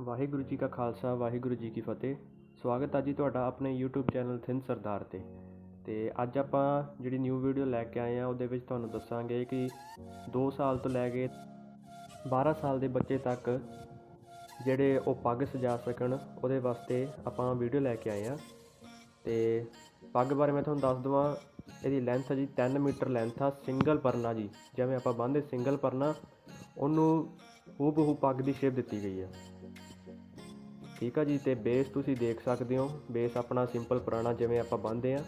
ਵਾਹਿਗੁਰੂ ਜੀ ਕਾ ਖਾਲਸਾ, ਵਾਹਿਗੁਰੂ ਜੀ ਕੀ ਫਤਿਹ। ਸਵਾਗਤ ਹੈ ਜੀ ਤੁਹਾਡਾ ਆਪਣੇ YouTube ਚੈਨਲ ਥਿੰਨ ਸਰਦਾਰ ਤੇ। ਤੇ ਅੱਜ ਆਪਾਂ ਜਿਹੜੀ ਨਿਊ ਵੀਡੀਓ ਲੈ ਕੇ ਆਏ ਆ, ਉਹਦੇ ਵਿੱਚ ਤੁਹਾਨੂੰ ਦੱਸਾਂਗੇ ਕਿ 2 ਸਾਲ ਤੋਂ ਲੈ ਕੇ 12 ਸਾਲ ਦੇ ਬੱਚੇ ਤੱਕ ਜਿਹੜੇ ਉਹ ਪੱਗ ਸਜਾ ਸਕਣ, ਉਹਦੇ ਵਾਸਤੇ ਆਪਾਂ ਵੀਡੀਓ ਲੈ ਕੇ ਆਏ ਆ। ਤੇ ਪੱਗ ਬਾਰੇ ਮੈਂ ਤੁਹਾਨੂੰ ਦੱਸ ਦਵਾਂ, ਇਹਦੀ ਲੈਂਥ ਹੈ ਜੀ 3 ਮੀਟਰ ਲੈਂਥ ਆ ਸਿੰਗਲ ਪਰਨਾ ਜੀ। ਜਿਵੇਂ ਆਪਾਂ ਬੰਨਦੇ ਸਿੰਗਲ ਪਰਨਾ, ਉਹਨੂੰ ਹੂਬਹੂ ਪੱਗ ਦੀ ਸ਼ੇਪ ਦਿੱਤੀ ਗਈ ਆ। ਠੀਕ ਆ ਜੀ, ਤੇ ਬੇਸ ਤੁਸੀਂ ਦੇਖ ਸਕਦੇ ਹੋ। ਬੇਸ ਆਪਣਾ ਸਿੰਪਲ ਪੁਰਾਣਾ ਜਿਵੇਂ ਆਪਾਂ ਬੰਨਦੇ ਆ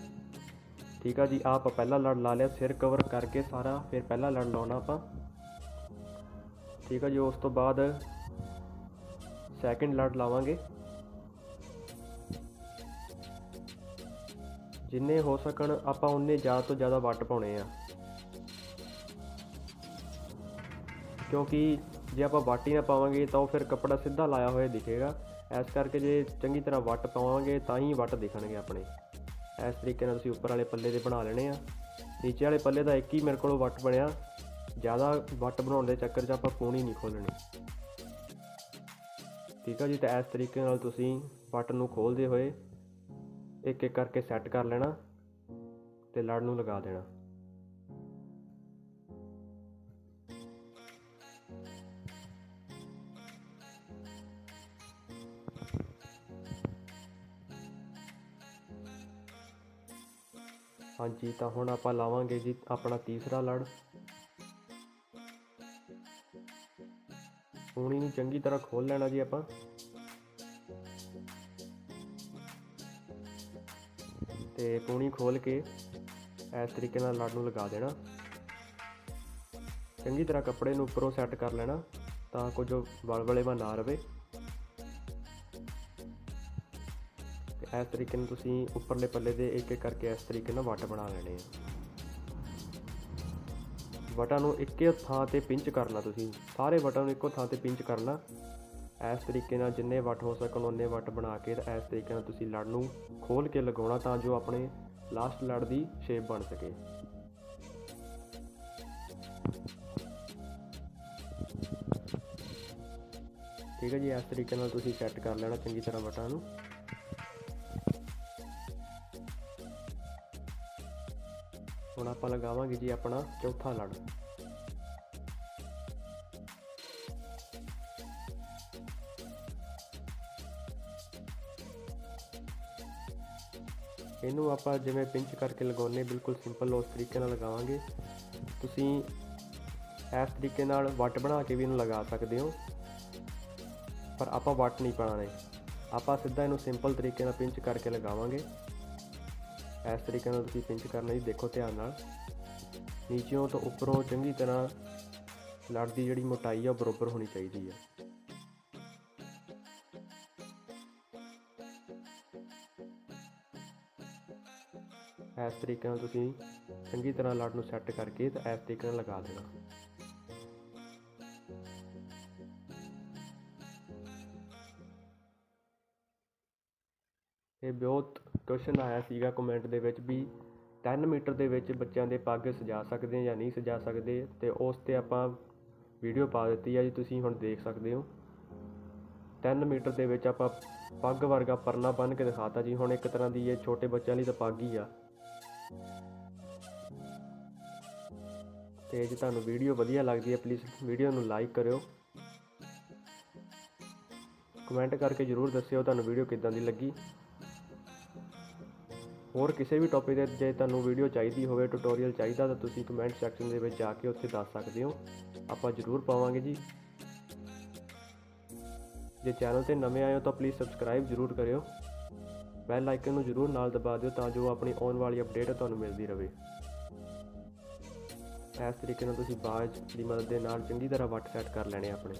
ਠੀਕ ਆ ਜੀ ਆਪ ਪਹਿਲਾ ਲੜ ਲਾ ਲਿਆ, ਸਿਰ ਕਵਰ ਕਰਕੇ ਸਾਰਾ, ਫਿਰ ਪਹਿਲਾ ਲੜ ਲਾਉਣਾ ਆਪਾਂ। ਠੀਕ ਆ ਜੀ, ਉਸ ਤੋਂ ਬਾਅਦ ਸੈਕਿੰਡ ਲੜ ਲਾਵਾਂਗੇ। ਜਿੰਨੇ ਹੋ ਸਕਣ, ਆਪਾਂ ਉਨੇ ਜ਼ਿਆਦਾ ਤੋਂ ਜ਼ਿਆਦਾ ਵੱਟ ਪਾਉਣੇ ਆ। ਕਿਉਂਕਿ ਜੇ ਆਪਾਂ ਵਾਟੀ ਨਾ ਪਾਵਾਂਗੇ, ਤਾਂ ਉਹ ਫਿਰ ਕੱਪੜਾ ਸਿੱਧਾ ਲਾਇਆ ਹੋਇਆ ਦਿਖੇਗਾ। ਇਸ ਕਰਕੇ ਜੇ ਚੰਗੀ ਤਰ੍ਹਾਂ ਵੱਟ ਪਾਵਾਂਗੇ ਤਾਂ ਹੀ ਵੱਟ ਦਿਖਣਗੇ ਆਪਣੇ। ਇਸ ਤਰੀਕੇ ਨਾਲ ਤੁਸੀਂ ਉੱਪਰ ਵਾਲੇ ਪੱਲੇ ਦੇ ਬਣਾ ਲੈਣੇ ਆ। ਨੀਚੇ ਵਾਲੇ ਪੱਲੇ ਦਾ ਇੱਕ ਹੀ ਮੇਰੇ ਕੋਲੋਂ ਵੱਟ ਬਣਿਆ। ਜ਼ਿਆਦਾ ਵੱਟ ਬਣਾਉਣ ਦੇ ਚੱਕਰ 'ਚ ਆਪਾਂ ਪੂਣੀ ਨਹੀਂ ਖੋਲਣੀ ਠੀਕ ਆ ਜੀ, ਤਾਂ ਇਸ ਤਰੀਕੇ ਨਾਲ ਤੁਸੀਂ ਵੱਟ ਨੂੰ ਖੋਲਦੇ ਹੋਏ ਇੱਕ ਇੱਕ ਕਰਕੇ ਸੈੱਟ ਕਰ ਲੈਣਾ ਤੇ ਲੜ ਨੂੰ ਲਗਾ ਦੇਣਾ। ਹਾਂਜੀ, ਤਾਂ ਹੁਣ ਆਪਾਂ ਲਾਵਾਂਗੇ ਜੀ ਆਪਣਾ ਤੀਸਰਾ ਲੜ। ਪੂਣੀ ਨੂੰ ਚੰਗੀ ਤਰ੍ਹਾਂ ਖੋਲ ਲੈਣਾ ਜੀ ਆਪਾਂ। ਤੇ ਪੂਣੀ ਖੋਲ ਕੇ ਇਸ ਤਰੀਕੇ ਨਾਲ ਲੜ ਨੂੰ ਲਗਾ ਦੇਣਾ। ਚੰਗੀ ਤਰ੍ਹਾਂ ਕੱਪੜੇ ਨੂੰ ਉੱਪਰੋਂ ਸੈੱਟ ਕਰ ਲੈਣਾ, ਤਾਂ ਕੁਝ ਵਲਵਲੇਵਾ ਨਾ ਰਵੇ। ਇਸ ਤਰੀਕੇ ਨਾਲ ਤੁਸੀਂ ਉੱਪਰਲੇ ਪੱਲੇ ਦੇ ਇੱਕ ਇੱਕ ਕਰਕੇ ਇਸ ਤਰੀਕੇ ਨਾਲ ਵੱਟ ਬਣਾ ਲੈਣੇ ਆ। ਵਟਾਂ ਨੂੰ ਇੱਕੇ ਥਾਂ ਤੇ ਪਿੰਚ ਕਰਨਾ ਤੁਸੀਂ। ਸਾਰੇ ਵਟਾਂ ਨੂੰ ਇੱਕੋ ਥਾਂ ਤੇ ਪਿੰਚ ਕਰਨਾ। ਇਸ ਤਰੀਕੇ ਨਾਲ ਜਿੰਨੇ ਵੱਟ ਹੋ ਸਕਣ ਉਹਨੇ ਵੱਟ ਬਣਾ ਕੇ ਇਸ ਤਰੀਕੇ ਨਾਲ ਤੁਸੀਂ ਲੜ ਨੂੰ ਖੋਲ ਕੇ ਲਗਾਉਣਾ ਤਾਂ ਜੋ ਆਪਣੇ ਲਾਸਟ ਲੜ ਦੀ ਸ਼ੇਪ ਬਣ ਸਕੇ। ਠੀਕ ਹੈ ਜੀ, ਇਸ ਤਰੀਕੇ ਨਾਲ ਤੁਸੀਂ ਸੈੱਟ ਕਰ ਲੈਣਾ ਚੰਗੀ ਤਰ੍ਹਾਂ ਵਟਾਂ ਨੂੰ। ਹੁਣ ਆਪਾਂ ਲਗਾਵਾਂਗੇ ਜੀ ਆਪਣਾ ਚੌਥਾ ਲੜ। ਇਹਨੂੰ ਆਪਾਂ ਜਿਵੇਂ ਪਿੰਚ ਕਰਕੇ ਲਗਾਉਨੇ ਬਿਲਕੁਲ ਸਿੰਪਲ ਉਸ ਤਰੀਕੇ ਨਾਲ ਲਗਾਵਾਂਗੇ। ਤੁਸੀਂ ਇਸ ਤਰੀਕੇ ਨਾਲ ਵੱਟ ਬਣਾ ਕੇ ਵੀ ਇਹਨੂੰ ਲਗਾ ਸਕਦੇ ਹੋ। ਪਰ ਆਪਾਂ ਵੱਟ ਨਹੀਂ ਪਾਣੇ ਆਪਾਂ ਸਿੱਧਾ ਇਹਨੂੰ ਸਿੰਪਲ ਤਰੀਕੇ ਨਾਲ ਪਿੰਚ ਕਰਕੇ ਲਗਾਵਾਂਗੇ। ਇਸ ਤਰੀਕੇ ਨਾਲ ਤੁਸੀਂ ਪਿੰਚ ਕਰਨਾ ਜੀ, ਦੇਖੋ ਧਿਆਨ ਨਾਲ। ਨੀਚਿਓਂ ਤੋਂ ਉੱਪਰੋਂ ਚੰਗੀ ਤਰ੍ਹਾਂ ਲੜ ਦੀ ਜਿਹੜੀ ਮੋਟਾਈ ਆ, ਉਹ ਬਰਾਬਰ ਹੋਣੀ ਚਾਹੀਦੀ ਹੈ ਇਸ ਤਰੀਕੇ ਨਾਲ ਤੁਸੀਂ ਚੰਗੀ ਤਰ੍ਹਾਂ ਲੜ ਨੂੰ ਸੈੱਟ ਕਰਕੇ ਤੇ ਇਸ ਤਰੀਕੇ ਨਾਲ ਲਗਾ ਦੇਣਾ। ਇਹ ਬਹੁਤ ਕੁਐਸਚਨ ਆਇਆ ਸੀਗਾ ਕਮੈਂਟ ਦੇ ਵਿੱਚ ਵੀ 10 ਮੀਟਰ ਦੇ ਵਿੱਚ ਬੱਚਿਆਂ ਦੇ ਪੱਗ ਸਜਾ ਸਕਦੇ ਜਾਂ ਨਹੀਂ ਸਜਾ ਸਕਦੇ ਅਤੇ ਉਸ ਤੇ ਆਪਾਂ ਵੀਡੀਓ ਪਾ ਦਿੱਤੀ ਆ ਜੀ, ਤੁਸੀਂ ਹੁਣ ਦੇਖ ਸਕਦੇ ਹੋ। 10 ਮੀਟਰ ਦੇ ਵਿੱਚ ਆਪਾਂ ਪੱਗ ਵਰਗਾ ਪਰਨਾ ਬੰਨ ਕੇ ਦਿਖਾਤਾ ਜੀ, ਹੁਣ ਇੱਕ ਤਰ੍ਹਾਂ ਦੀ ਇਹ ਛੋਟੇ ਬੱਚਿਆਂ ਲਈ ਤਾਂ ਪੱਗ ਹੀ ਆ। ਤੇ ਜੇ ਤੁਹਾਨੂੰ ਵੀਡੀਓ ਵਧੀਆ ਲੱਗਦੀ ਹੈ ਪਲੀਜ਼ ਵੀਡੀਓ ਨੂੰ ਲਾਈਕ ਕਰਿਓ। ਕਮੈਂਟ ਕਰਕੇ ਜਰੂਰ ਦੱਸਿਓ ਤੁਹਾਨੂੰ ਵੀਡੀਓ ਕਿੱਦਾਂ ਦੀ ਲੱਗੀ। ਹੋਰ ਕਿਸੇ ਵੀ ਟੌਪਿਕ ਦੇ ਜੇ ਤੁਹਾਨੂੰ ਵੀਡੀਓ ਚਾਹੀਦੀ ਹੋਵੇ ਟਿਊਟੋਰੀਅਲ ਚਾਹੀਦਾ, ਤਾਂ ਤੁਸੀਂ ਕਮੈਂਟ ਸੈਕਸ਼ਨ ਦੇ ਵਿੱਚ ਜਾ ਕੇ ਉੱਥੇ ਦੱਸ ਸਕਦੇ ਹੋ। ਆਪਾਂ ਜ਼ਰੂਰ ਪਾਵਾਂਗੇ ਜੀ। ਜੇ ਚੈਨਲ ਤੇ ਨਵੇਂ ਆਏ ਹੋ ਤਾਂ ਪਲੀਜ਼ ਸਬਸਕ੍ਰਾਈਬ ਜ਼ਰੂਰ ਕਰਿਓ। ਬੈਲ ਆਈਕਨ ਨੂੰ ਜ਼ਰੂਰ ਨਾਲ ਦਬਾ ਦਿਓ ਤਾਂ ਜੋ ਆਪਣੀ ਆਉਣ ਵਾਲੀ ਅਪਡੇਟ ਤੁਹਾਨੂੰ ਮਿਲਦੀ ਰਹੇ। ਇਸ ਤਰੀਕੇ ਨਾਲ ਤੁਸੀਂ ਬਾਜ ਦੀ ਮਦਦ ਦੇ ਨਾਲ ਚੰਗੀ ਤਰ੍ਹਾਂ ਵੱਟ ਸੈੱਟ ਕਰ ਲੈਣੇ ਆਪਣੇ।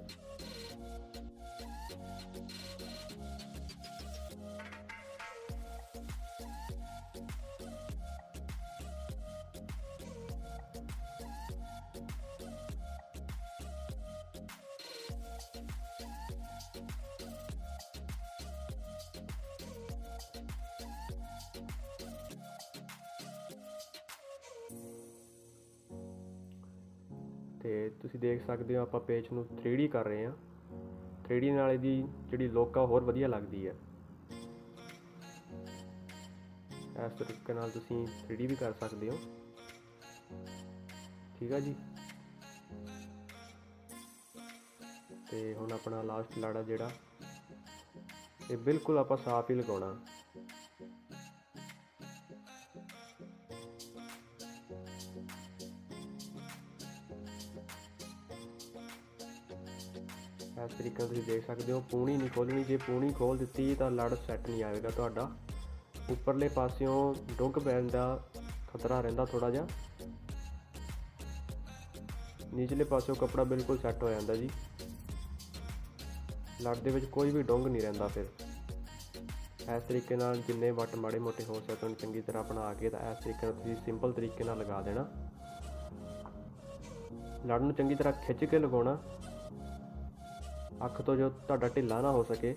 ਤੇ ਤੁਸੀਂ ਦੇਖ ਸਕਦੇ ਹੋ ਆਪਾਂ ਪੇਜ ਨੂੰ 3D ਕਰ ਰਹੇ ਹਾਂ। 3D ਨਾਲ ਇਹਦੀ ਜਿਹੜੀ ਲੁੱਕ ਆ ਹੋਰ ਵਧੀਆ ਲੱਗਦੀ ਹੈ ਇਸ ਤਰੀਕੇ ਨਾਲ ਤੁਸੀਂ 3D ਵੀ ਕਰ ਸਕਦੇ ਹੋ। ਠੀਕ ਆ ਜੀ? ਤੇ ਹੁਣ ਆਪਣਾ ਲਾਸਟ ਲਾੜਾ ਜਿਹੜਾ, ਇਹ ਬਿਲਕੁਲ ਆਪਾਂ ਸਾਫ਼ ਹੀ ਲਗਾਉਣਾ। ਇਸ ਤਰੀਕੇ ਨਾਲ ਤੁਸੀਂ ਦੇਖ ਸਕਦੇ ਹੋ, ਪੂਣੀ ਨਹੀਂ ਖੋਲਣੀ ਜੇ ਪੂਣੀ ਖੋਲ ਦਿੱਤੀ ਤਾਂ ਲੜ ਸੈੱਟ ਨਹੀਂ ਆਵੇਗਾ ਤੁਹਾਡਾ। ਉੱਪਰਲੇ ਪਾਸਿਓਂ ਡੁੱਗ ਪੈਣ ਦਾ ਖਤਰਾ ਰਹਿੰਦਾ ਥੋੜਾ ਜਿਹਾ। ਨੀਚਲੇ ਪਾਸਿਓਂ ਕੱਪੜਾ ਬਿਲਕੁਲ ਸੈੱਟ ਹੋ ਜਾਂਦਾ ਜੀ। ਲੜ ਦੇ ਵਿੱਚ ਕੋਈ ਵੀ ਡੁੰਗ ਨਹੀਂ ਰਹਿੰਦਾ ਫਿਰ। ਇਸ ਤਰੀਕੇ ਨਾਲ ਜਿੰਨੇ ਵੱਟ ਮਾੜੇ ਮੋਟੇ ਹੋ ਸਕਣ ਚੰਗੀ ਤਰ੍ਹਾਂ ਬਣਾ ਕੇ ਤਾਂ ਇਸ ਤਰੀਕੇ ਨਾਲ ਤੁਸੀਂ ਸਿੰਪਲ ਤਰੀਕੇ ਨਾਲ ਲਗਾ ਦੇਣਾ। ਲੜ ਨੂੰ ਚੰਗੀ ਤਰ੍ਹਾਂ ਖਿੱਚ ਕੇ ਲਗਾਉਣਾ। ਅੱਖ ਤੋਂ ਜੋ ਤੁਹਾਡਾ ਢਿੱਲਾ ਨਾ ਹੋ ਸਕੇ।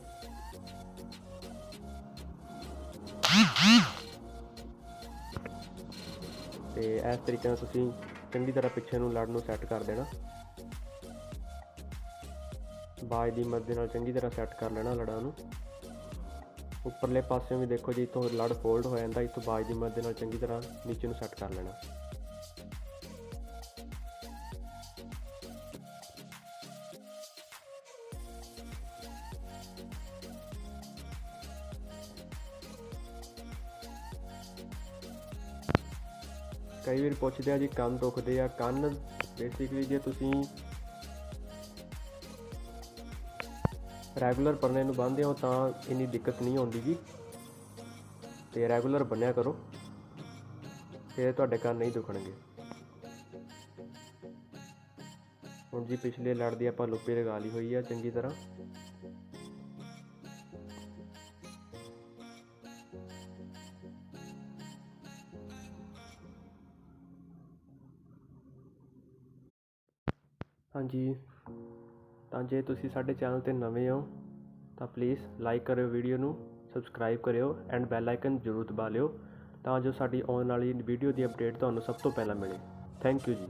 ਤੇ ਇਸ ਤਰੀਕੇ ਨਾਲ ਤੁਸੀਂ ਚੰਗੀ ਤਰ੍ਹਾਂ ਪਿੱਛੇ ਨੂੰ ਲੜ ਨੂੰ ਸੈੱਟ ਕਰ ਦੇਣਾ। ਬਾਜ ਦੀ ਮਦਦ ਨਾਲ ਚੰਗੀ ਤਰ੍ਹਾਂ ਸੈੱਟ ਕਰ ਲੈਣਾ ਲੜਾਂ ਨੂੰ। ਉੱਪਰਲੇ ਪਾਸਿਓਂ ਵੀ ਦੇਖੋ ਜੀ, ਇੱਥੋਂ ਲੜ ਫੋਲਡ ਹੋ ਜਾਂਦਾ, ਇੱਥੋਂ ਬਾਜ ਦੀ ਮਦਦ ਨਾਲ ਚੰਗੀ ਤਰ੍ਹਾਂ ਨੀਚੇ ਨੂੰ ਸੈੱਟ ਕਰ ਲੈਣਾ। ਕਈ ਵਾਰ ਪੁੱਛਦੇ ਆ ਜੀ, ਕੰਨ ਦੁਖਦੇ ਆ, ਕੰਨ ਬੇਸਿਕਲੀ ਜੇ ਤੁਸੀਂ ਰੈਗੂਲਰ ਪਰਨੇ ਨੂੰ ਬੰਨ੍ਹਦੇ ਹੋ ਤਾਂ ਇੰਨੀ ਦਿੱਕਤ ਨਹੀਂ ਆਉਂਦੀ ਜੀ। ਤੇ ਰੈਗੂਲਰ ਬੰਨਿਆ ਕਰੋ, ਫਿਰ ਤੁਹਾਡੇ ਕੰਨ ਨਹੀਂ ਦੁਖਣਗੇ। ਹੁਣ ਜੀ ਪਿਛਲੇ ਲੜ ਦੀ ਆਪਾਂ ਲੁੱਪੀ ਲਗਾ ਲਈ ਹੋਈ ਆ ਚੰਗੀ ਤਰ੍ਹਾਂ। ਹਾਂਜੀ। ਤਾਂ ਜੇ ਤੁਸੀਂ ਸਾਡੇ ਚੈਨਲ ਤੇ ਨਵੇਂ ਹੋ, ਤਾਂ ਪਲੀਜ਼ ਲਾਈਕ ਕਰਿਓ ਵੀਡੀਓ ਨੂੰ ਸਬਸਕ੍ਰਾਈਬ ਕਰਿਓ ਐਂਡ ਬੈਲ ਆਈਕਨ ਜ਼ਰੂਰ ਦਬਾ ਲਿਓ ਤਾਂ ਜੋ ਸਾਡੀ ਆਉਣ ਵਾਲੀ ਵੀਡੀਓ ਦੀ ਅਪਡੇਟ ਤੁਹਾਨੂੰ ਸਭ ਤੋਂ ਪਹਿਲਾਂ ਮਿਲੇ। ਥੈਂਕ ਯੂ ਜੀ।